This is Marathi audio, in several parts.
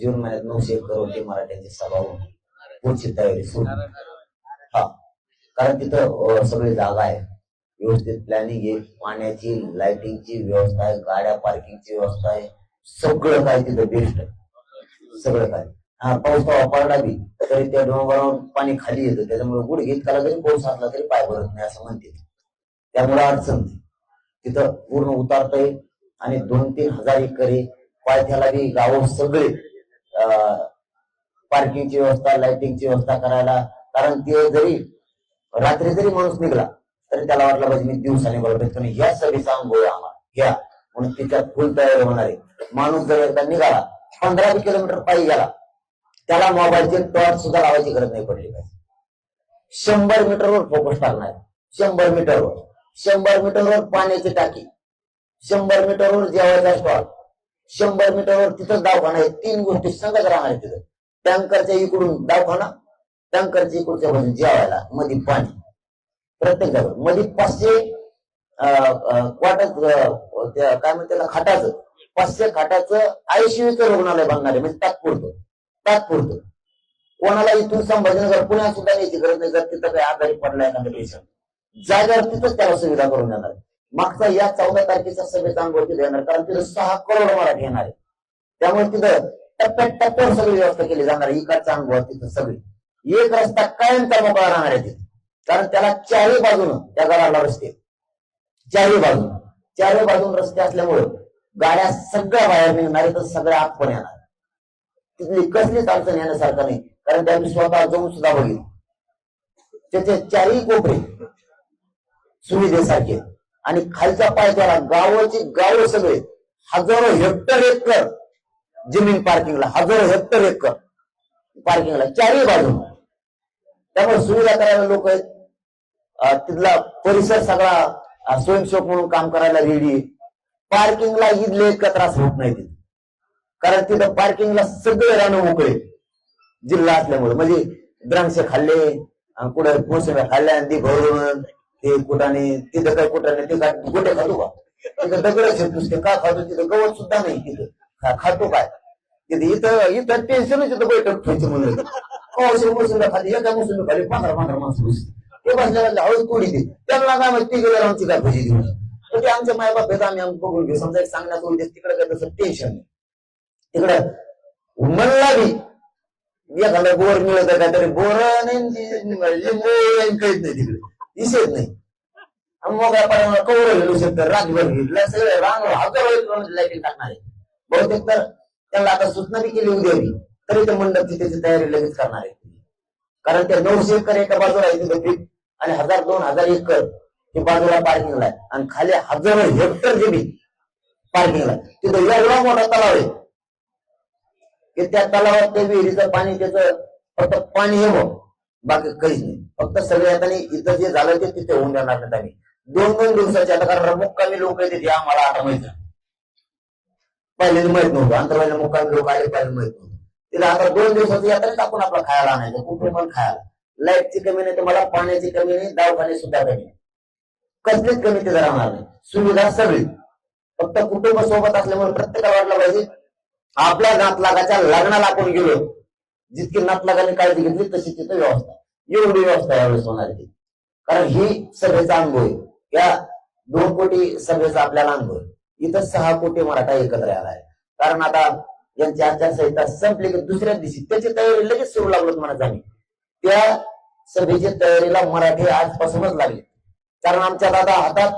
जून महिन्यात नऊशे एक मराठ्यांचे मराठ्यांची सभा होऊन पुढची तयारी सुरू. हा. कारण तिथं सगळी जागा आहे. व्यवस्थित प्लॅनिंग आहे. पाण्याची लाइटिंगची व्यवस्था आहे. गाड्या पार्किंगची व्यवस्था आहे. सगळं काय तिथं बेस्ट आहे. सगळं काय हा पाऊस वापरला बी तरी त्या डोंगरावर पाणी खाली येतं. त्याच्यामुळे गुडघे त्याला जरी पाऊस असला तरी पाय भरत नाही असं म्हणते त्यामुळे अडचण नाही. तिथं पूर्ण उतारतंय. आणि दोन तीन हजार एकर आहे पायथ्याला बी गाव सगळे पार्किंगची व्यवस्था लाइटिंगची व्यवस्था करायला. कारण ते जरी रात्री जरी माणूस निघला तरी त्याला वाटलं पाहिजे मी दिवसाने बरोबर या ह्या सभेचा अनुभव आम्हाला. घ्या म्हणून तिच्यात फुल तयारी होणार आहे. माणूस जर एकदा निघाला पंधरा किलोमीटर पायी गेला त्याला मोबाईलचे टॉर्च सुद्धा लावायची गरज नाही पडली पाहिजे. शंभर मीटरवर फोकस टाकणार. शंभर मीटरवर. शंभर मीटरवर पाण्याची टाकी. शंभर मीटरवर जेवायचा स्टॉल शंभर मीटरवर तिथं दवाखाना आहे. तीन गोष्टी संगत राहणार आहे तिथं. टँकरच्या इकडून दवाखाना टँकरच्या इकडच्या बाजून जेवायला मध्ये पाणी. प्रत्येक जागा मध्ये पाचशे क्वार्टर काय म्हणते त्याला खाटाचं. पाचशे खाटाचं आयसीयूचं रुग्णालय बांधणार आहे. म्हणजे तात्पुरतं. तात्पुरतं. कोणाला इथून संभाजीनगर पुण्यात सुद्धा यायची गरज नाही. जर तिथं काही आजारी पडलाय एखादा पेशंट. जागेवर तिथंच त्याला सुविधा करून देणार आहे. मागचा या चौदा तारखेच्या सभेचा अनुभव तिथे येणार कारण तिथं सहा करोड मराठी येणार आहे. त्यामुळे तिथं टप्प्यात टप्प्यावर सगळी व्यवस्था केली जाणार आहे. इकडचा अनुभव तिथं सगळी. एक रस्ता कायमचा मोकळा राहणार आहे तिथे. कारण त्याला चारही बाजूनं त्या घराला रस्ते. चारही बाजून. चारही बाजून रस्ते असल्यामुळे गाड्या सगळ्या बाहेर निघणार तर सगळ्या आत पण येणार. तिथली कसलीच अडचण येण्यासारखं नाही. कारण त्यांनी स्वतः जाऊन सुद्धा बघितलं. त्याचे चारही कोपरे सुविधेसारखे आणि खालच्या पायथ्याला गावाची गाव सगळे. हजारो हेक्टर एकर जमीन पार्किंगला हजारो हेक्टर एकर पार्किंगला चारही बाजू त्यामुळे सुविधा करायला लोक आहेत. तिथला परिसर सगळा स्वयंसेवक म्हणून काम करायला रेडी पार्किंगला इथले इतका त्रास होत नाही तिथे. कारण तिथं पार्किंगला सगळे राहणं मोकळे जिल्हा असल्यामुळे. म्हणजे द्रांक्ष खाल्ले कुठे कुठं मोसंब्या खाल्ल्या आणि ती भरून ते कुटाने तिथं काय कुटाने ते काय कुठे खातो का तिथं दगडच येत नुसते का खातो तिथं गवत सुद्धा नाही तिथं खातो काय तिथे इथं इथं टेन्शनच येतं बैठक ठेवायची म्हणून कवाशी मोसंब्या खाली एका मोसंबी खाली पंधरा पंधरा माणसं बसली. ते बसल्या हळूच कोणी ते त्यांना काय माहिती तिकडे आमची काय भजी देऊन तर ते आमच्या माय बाप आम्ही बघून घेऊ समजा सांगण्यात सांगण्याचा उद्देश तिकडे काय तसं टेन्शन नाही तिकडे म्हणला बी एखादा बोर मिळत आहे काहीतरी बोर आणि लिंबू काहीच नाही तिकडे दिसत नाही. आणि मग आपण राजभर गेलो शकतो रातभर सगळं रांग लाईटिंग टाकणार आहे. बहुतेक तर त्यांना आता सूचना बी केली उद्या तरी ते मंडपची त्याची तयारी लगेच करणार आहे. कारण ते नऊशे एकर एका बाजूला आहे तिथे पीक आणि हजार दोन हजार एकर ते बाजूला पार्किंगला आहे. आणि खाली हजारो हेक्टर जमीन पार्किंगला तिथं एवढा मोठा तलाव आहे की त्या तलावात ते विहिरीचं पाणी त्याचं फक्त पाणी येवं बाकी काहीच नाही. फक्त सगळे आता इथं जे झालं ते तिथे होऊन जाणार नाही आम्ही दोन दोन दिवसाचे आता कारण मुक्कामी लोक येते ते आम्हाला आता माहीत आहे. माहीत नव्हतं अंतरवायला मुक्कामी लोक आले पहिले माहीत नव्हतं. तिला आता दोन दिवसाची यात्रा टाकून आपला खायला आणायचं कुठे पण खायला. लाईटची कमी नाही तर मला पाण्याची कमी नाही दवाखाने सुद्धा कमी कसलीच कमी तिथं राहणार नाही. सुविधा सगळी. फक्त कुटुंब सोबत असल्यामुळे प्रत्येकाला वाटलं पाहिजे आपल्या नातलागाच्या लग्नाला आपण गेलो जितकी नातलागाने काळजी घेतली तशी तिथं व्यवस्था. एवढी व्यवस्था यावेळेस होणार आहे. कारण ही सभेचा अनुभव आहे. या दोन कोटी सभेचा आपल्याला अनुभव आहे. इथं सहा कोटी मराठा एकत्र आला आहे. कारण आता यांची आचारसंहिता संपली की दुसऱ्या दिवशी त्याची तयारी लगेच सुरू लागलो म्हणत आम्ही. त्या सभेच्या तयारीला मराठी आजपासूनच लागले. कारण आमच्या दादा हातात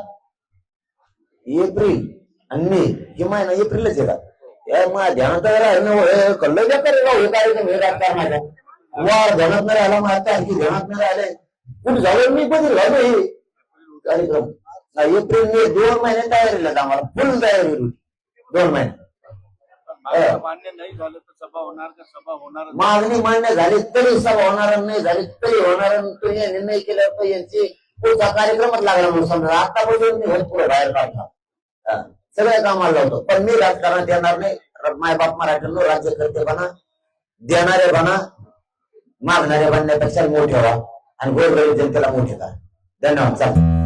एप्रिल आणि मे हे महिना एप्रिलच येतात या माझ्या ध्यानात राहिलं कल्लं आहे राव, हे कार्यक्रम हे राजकारणाचा वार ध्यानात नाही राहिला माझ्या आणखी ध्यानात नाही राहिले? कुठे झालं? मी बदल झालो हे. कार्यक्रम. एप्रिल मे दोन महिने आहेत आम्हाला. फुल तयारी होती दोन महिने. मान्य नाही झालं तर सभा होणार का? सभा होणार मागणी मान्य झाली तरी सभा होणार नाही झाली तरी होणार. तुम्ही निर्णय केल्यावर तर यांची पुढचा कार्यक्रमच लागला म्हणून समजा. आतापासून मी पुढे बाहेर काढता हा. सगळ्या कामाला लावतो पण मी राजकारणात येणार नाही. माय बाप मराठ्यांनो राज्यकर्ते बना देणारे बना मागणारे बनण्यापेक्षा मोठे व्हा. आणि गोरगरीब जनतेला मोठे करा. धन्यवाद. चालतं